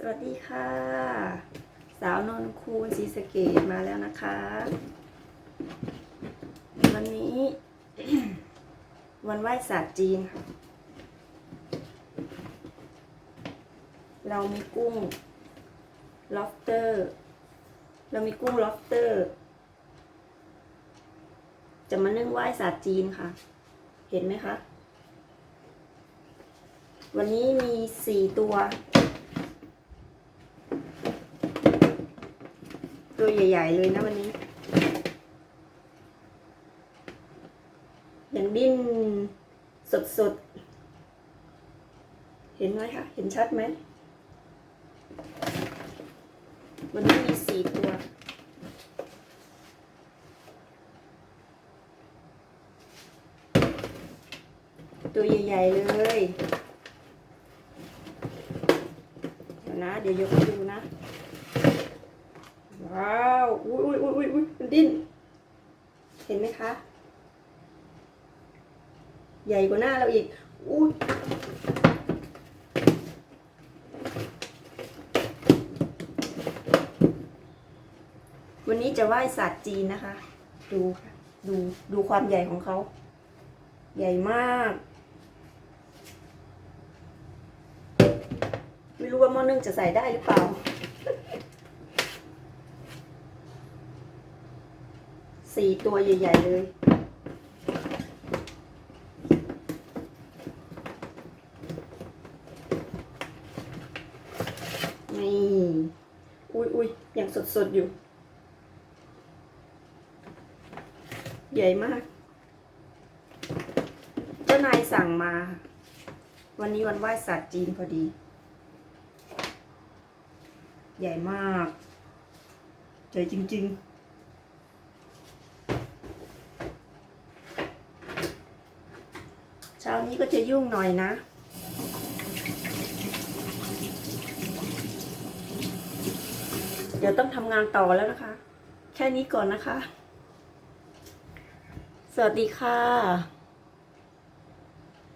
สวัสดีค่ะ สาวนนคูณศรีสเกดมาแล้วนะคะ วันนี้ วันไหว้ศาสตร์จีน เรามีกุ้ง lobster เรามีกุ้ง lobster จะมานึ่งไหว้ศาสตร์จีนค่ะ เห็นไหมคะ วันนี้มีสี่ตัว ตัวใหญ่ ๆ เลยนะวันนี้ยังดิ้นสดๆ เห็นไหมคะ เห็นชัดไหม วันนี้มีสี่ตัวตัวใหญ่ๆเลยเดี๋ยวนะ เดี๋ยวยกให้ดูนะ ว้าวอุ้ยอุ้ยอุ้ยอุ้ยอุ้ยมันดิ้น เห็นไหมคะ ใหญ่กว่าหน้าเราอีก อุ้ยวันนี้จะไหว้ศาสตร์จีนนะคะ ดูค่ะ ดู ดูความใหญ่ของเขา ใหญ่มาก ไม่รู้ว่าหม้อนึ่งจะใส่ได้หรือเปล่า สี่ตัวใหญ่ ๆ เลย นี่ อุ้ยอุ้ยยังสด ๆ อยู่ ใหญ่มาก เจ้านายสั่งมา วันนี้วันไหว้ศาสตร์จีนพอดี ใหญ่มาก ใหญ่จริง ๆ เช้า นี้ก็จะยุ่งหน่อยนะ เดี๋ยวต้องทำงานต่อแล้วนะคะ แค่นี้ก่อนนะคะ สวัสดีค่ะ